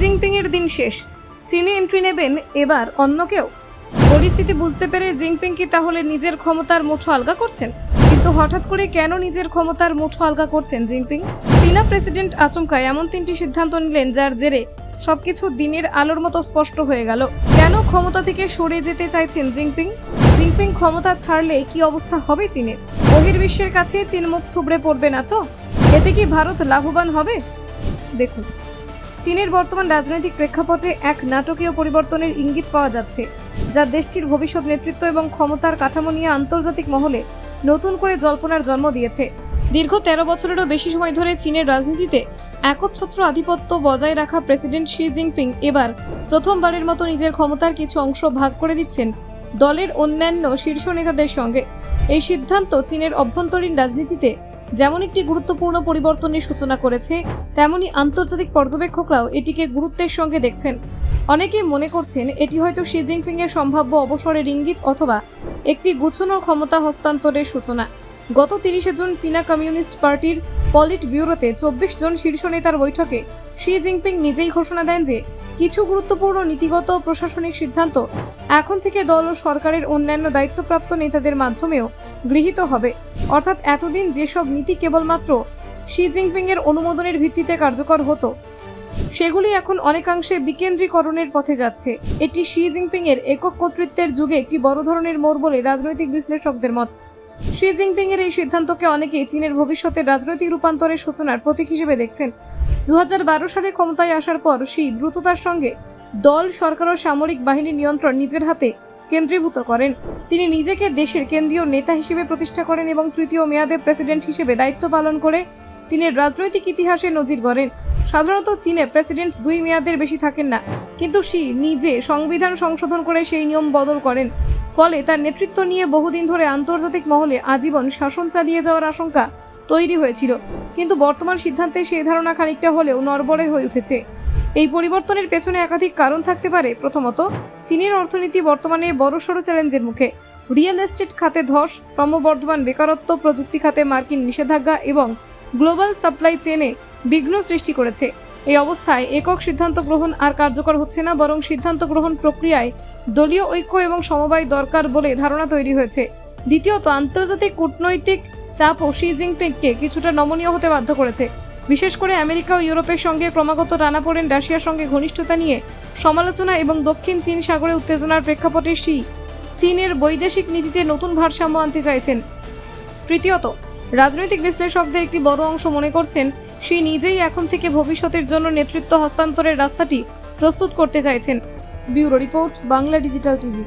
Jinping এর দিন শেষ। চীনে এন্ট্রি নেবেন এবার অন্য কেউ। পরিস্থিতি বুঝতে পেরে জিনপিং কি তাহলে নিজের ক্ষমতার মুঠো আলগা করছেন? কিন্তু হঠাৎ করে কেন নিজের ক্ষমতার মুঠো আলগা করছেন জিনপিং চীনা প্রেসিডেন্ট আচমকা এমন তিনটি সিদ্ধান্ত নিলেন যার জেরে সবকিছু দিনের আলোর মতো স্পষ্ট হয়ে গেল। কেন ক্ষমতা থেকে সরে যেতে চাইছেন জিনপিং জিনপিং ক্ষমতা ছাড়লে কি অবস্থা হবে চীনের? বহির্বিশ্বের কাছে চীন মুখ থুবড়ে পড়বে না তো? এতে কি ভারত লাভবান হবে? দেখুন। চীনের বর্তমান রাজনৈতিক প্রেক্ষাপটে এক নাটকীয় পরিবর্তনের ইঙ্গিত পাওয়া যাচ্ছে, যা দেশটির ভবিষ্যৎ নেতৃত্ব এবং ক্ষমতার কাঠামো নিয়ে আন্তর্জাতিক মহলে নতুন করে জল্পনার জন্ম দিয়েছে। দীর্ঘ তেরো বছরেরও বেশি সময় ধরে চীনের রাজনীতিতে একচ্ছত্র আধিপত্য বজায় রাখা প্রেসিডেন্ট শি জিনপিং এবার প্রথমবারের মতো নিজের ক্ষমতার কিছু অংশ ভাগ করে দিচ্ছেন দলের অন্যান্য শীর্ষ নেতাদের সঙ্গে। এই সিদ্ধান্ত চীনের অভ্যন্তরীণ রাজনীতিতে যেমন একটি গুরুত্বপূর্ণ পরিবর্তনের সূচনা করেছে, তেমনি আন্তর্জাতিক পর্যবেক্ষকরাও এটিকে গুরুত্বের সঙ্গে দেখছেন। অনেকে মনে করছেন এটি হয়তো শি জিনপিং এর সম্ভাব্য অবসরের ইঙ্গিত অথবা একটি গুছানো ক্ষমতা হস্তান্তরের সূচনা। গত তিরিশে জুন চীনা কমিউনিস্ট পার্টির পলিট ব্যুরোতে চব্বিশ জন শীর্ষ নেতার বৈঠকে শি জিনপিং নিজেই ঘোষণা দেন যে কিছু গুরুত্বপূর্ণ নীতিগত প্রশাসনিক সিদ্ধান্ত এখন থেকে দল ও সরকারের অন্যান্য দায়িত্বপ্রাপ্ত নেতাদের মাধ্যমেও গৃহীত হবে। অর্থাৎ এতদিন যেসব নীতি কেবলমাত্র শি জিনপিং এর অনুমোদনের ভিত্তিতে কার্যকর হতো, সেগুলি এখন অনেকাংশে বিকেন্দ্রীকরণের পথে যাচ্ছে। এটি শি জিনপিং এর একক কর্তৃত্বের যুগে একটি বড় ধরনের মোড় বলে রাজনৈতিক বিশ্লেষকদের মত। শি জিনপিং এর এই সিদ্ধান্তকে অনেকেই চীনের ভবিষ্যতের রাজনৈতিক রূপান্তরের সূচনার প্রতীক হিসেবে দেখছেন। দু হাজার বারো সালে ক্ষমতায় আসার পর শি দ্রুততার সঙ্গে দল, সরকার ও সামরিক বাহিনীর নিয়ন্ত্রণ নিজের হাতে কেন্দ্রীভূত করেন। তিনি নিজেকে দেশের কেন্দ্রীয় নেতা হিসেবে প্রতিষ্ঠা করেন এবং তৃতীয় মেয়াদে প্রেসিডেন্ট হিসেবে দায়িত্ব পালন করে চীনের রাজনৈতিক ইতিহাসে নজির গড়েন। সাধারণত চীনে প্রেসিডেন্ট দুই মেয়াদের বেশি থাকেন না, কিন্তু শি নিজে সংবিধান সংশোধন করে সেই নিয়ম বদল করেন। ফলে তার নেতৃত্ব নিয়ে বহুদিন ধরে আন্তর্জাতিক মহলে আজীবন শাসন চালিয়ে যাওয়ার আশঙ্কা তৈরি হয়েছিল। কিন্তু বর্তমান সিদ্ধান্তে সেই ধারণা খানিকটা হলেও নরবরে হয়ে উঠেছে। এই পরিবর্তনের পেছনে একাধিক কারণ থাকতে পারে। প্রথমত, চীনের অর্থনীতি বর্তমানে বড়সড় চ্যালেঞ্জের মুখে। রিয়েল এস্টেট খাতে ধস, ক্রমবর্ধমান বেকারত্ব, প্রযুক্তি খাতে মার্কিন নিষেধাজ্ঞা এবং গ্লোবাল সাপ্লাই চেনে বিঘ্ন সৃষ্টি করেছে। এই অবস্থায় একক সিদ্ধান্ত গ্রহণ আর কার্যকর হচ্ছে না, বরং সিদ্ধান্ত গ্রহণ প্রক্রিয়ায় দলীয় ঐক্য এবং সমবায় দরকার বলে ধারণা তৈরি হয়েছে। দ্বিতীয়ত, আন্তর্জাতিক কূটনৈতিক চাপও শি জিনপিংকে কিছুটা নমনীয় হতে বাধ্য করেছে। বিশেষ করে আমেরিকা ও ইউরোপের সঙ্গে ক্রমাগত টানাপোড়েন রাশিয়ার সঙ্গে ঘনিষ্ঠতা নিয়ে সমালোচনা এবং দক্ষিণ চীন সাগরে উত্তেজনার প্রেক্ষাপটে শি চীনের বৈদেশিক নীতিতে নতুন ভারসাম্য আনতে চাইছেন। তৃতীয়ত, রাজনৈতিক বিশ্লেষকদের একটি বড় অংশ মনে করছেন শি নিজেই এখন থেকে ভবিষ্যতের জন্য নেতৃত্ব হস্তান্তরের রাস্তাটি প্রস্তুত করতে চাইছেন। Bureau report, Bangla digital TV.